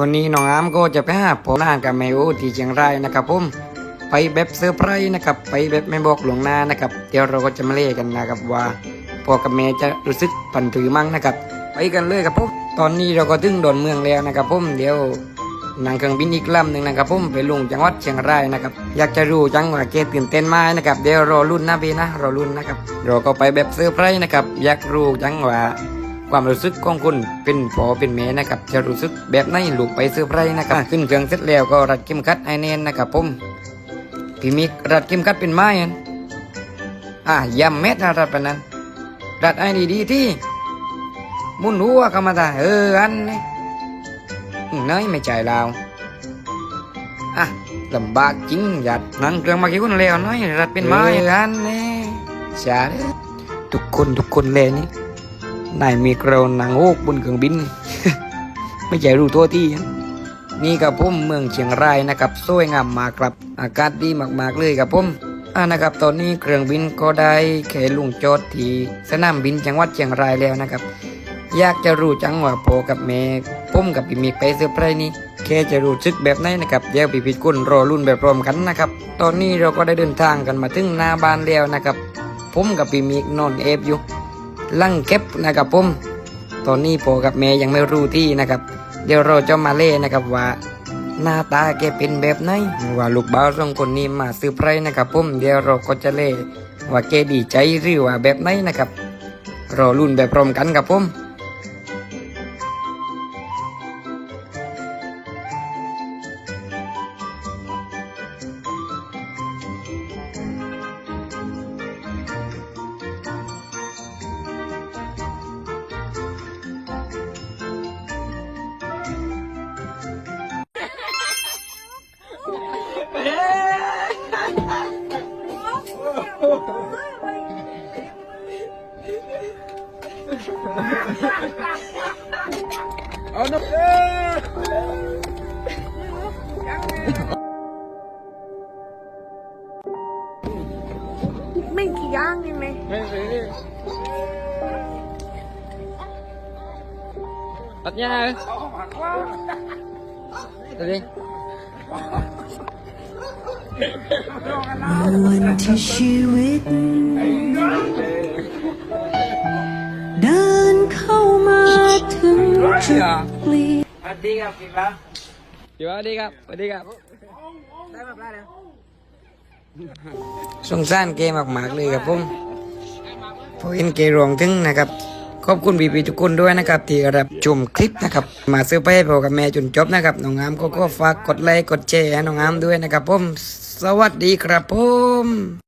วันนี้น้องอามก็จะไปหาพ่อนานกับแมวที่เชียงรายนะครับผมไปแบบเซอร์ไพรส์นะครับไปแบบไม่บอกหลวงหน้านะครับ เดี๋ยวเราก็จะมาเล่กันนะครับว่าพ่อกับแม่จะรู้สึกผันผือมั้งนะครับ ไปกันเลยครับผมตอนนี้เราก็ถึงดอนเมืองแล้วนะครับผมเดี๋ยวนั่งเครื่องบินอีกลำหนึ่งนะครับผมไปลงจังหวัดเชียงรายนะครับ อยากจะรู้จังหว่าเกตื่นเต้นไหมนะครับเดี๋ยวรอรุ่นนะพี่นะรอรุ่นนะครับเราก็ไปแบบเซอร์ไพรส์นะครับอยากรู้จังหว่า ความรู้สึกของคุณเป็นพ่อเป็นแม่นะครับจะรู้สึกแบบไหนลูกไปเซอร์ไพรส์นะครับขึ้นเครื่องเสร็จแล้วก็รัดเข็มขัดไอเนนนะครับผมพี่มิกรัดเข็มขัดเป็นไม้อันอะย้ำเม็ดนะรัดปานนั้นรัดไอ้ดีๆที่หมุนหัวเข้ามาตาเอออันนี้เนยไม่ใจเราอะลำบากจริงหยัดนั่งเครื่องมากี่คนแล้วน้อยรัดเป็นไม้เอออันนี้ชาเด้อทุกคนทุกคนเลยนี่ นายมีกรนนางโอกบนเครื่องบิน ไม่ใช่รู้ตัวที่นี่กับผมเมืองเชียงรายนะครับสวยงามมากครับอากาศดีมากๆเลยครับผมอ่านะครับตอนนี้เครื่องบินก็ได้แค่ลุงจอดที่สนามบินจังหวัดเชียงรายแล้วนะครับ อยากจะรู้จังว่าพ่กับแม่ผมกับพี่มีไปเซอร์ไพรส์นี้แค่จะรู้สึกแบบไหนนะครับเดี๋ยวพี่พิดกุลรอรุ่นแบบพร้อมกันนะครับ ตอนนี้เราก็ได้เดินทางกันมาถึงหน้าบ้านแล้วนะครับผมกับพี่มีนอนเอฟอยู่ ลังเก็บนะครับผมตอนนี้พ่อกับแม่ยังไม่รู้ที่นะครับ เดี๋ยวเราจะมาเล่นะครับว่าหน้าตาแกเป็นแบบไหนว่าลูกบ่าวสองคนนี้มาซื้อไพรนะครับผมเดี๋ยวเราก็จะเล่ว่าแกดีใจหรือว่าแบบไหนนะครับรอรุ่นแบบพร้อมกันครับผม ไม่กี่ย่างยังไงตัดยา เปลี่ยนสวัสดีครับพี่ครับสวัสดีครับสวัสดีครับได้มาได้แล้วสงสารเกมมากๆเลยครับผมพอเห็นเกรวงถึงนะครับ ขอบคุณพี่ๆทุกคนด้วยนะครับ ที่รับชมคลิปนะครับ มาซื้อไปให้พ่อกับแม่จนจบนะครับน้องงามก็ก็ฝากกดไลค์กดแชร์ให้น้องงามด้วยนะครับผม สวัสดีครับผม